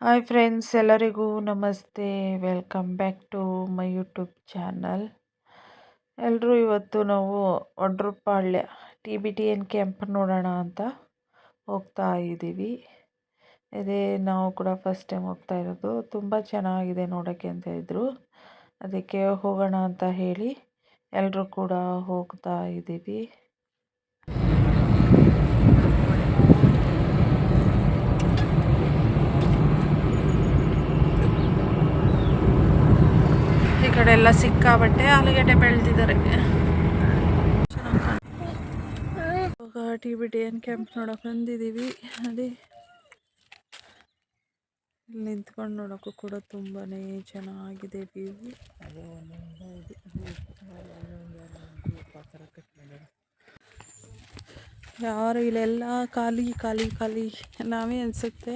Hi friends ಎಲ್ಲರಿಗೂ ನಮಸ್ತೆ. Welcome back to my YouTube channel ಎಲ್ಲರೂ ಇವತ್ತು ನಾವು Odrapalya T B T N camp ನೋಡೋಣ ಅಂತ ಹೋಗ್ತಾ ಇದ್ದೀವಿ. ಇದೇ ನಾವು ಕೂಡ ಫಸ್ಟ್ ಟೈಮ್ ಹೋಗ್ತಾ ಇರೋದು. ತುಂಬ ಚೆನ್ನಾಗಿದೆ ನೋಡೋಕ್ಕೆ ಅಂತ ಇದ್ದರು ಅದಕ್ಕೆ ಹೋಗೋಣ ಅಂತ ಹೇಳಿ ಎಲ್ಲರೂ ಕೂಡ ಹೋಗ್ತಾ ಇದ್ದೀವಿ. ಎಲ್ಲ ಸಿಕ್ಕಾಬಟ್ಟೆ ಆಲೂಗಡ್ಡೆ ಬೆಳೆದಿದ್ದಾರೆ. ಇವಾಗ ಟಿ ಬಿ ಎನ್ ಕ್ಯಾಂಪ್ ನೋಡೋಕೆ ಬಂದಿದ್ದೀವಿ. ಅದೇ ಇಲ್ಲಿ ನಿಂತ್ಕೊಂಡು ನೋಡೋಕ್ಕೂ ಕೂಡ ತುಂಬಾ ಚೆನ್ನಾಗಿದೆ ವ್ಯೂ ಯಾರು ಇಲ್ಲೆಲ್ಲ ಖಾಲಿ ಖಾಲಿ ಖಾಲಿ. ನಾವೇ ಅನಿಸುತ್ತೆ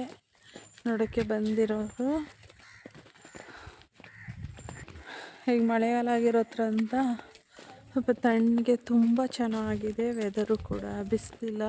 ನೋಡೋಕ್ಕೆ ಬಂದಿರೋರು. ಈಗ ಮಳೆಗಾಲ ಆಗಿರೋದ್ರಿಂದ ಸ್ವಲ್ಪ ತಣ್ಣಗೆ ತುಂಬ ಚೆನ್ನಾಗಿದೆ ವೆದರು ಕೂಡ. ಬಿಸಿಲಿಲ್ಲ.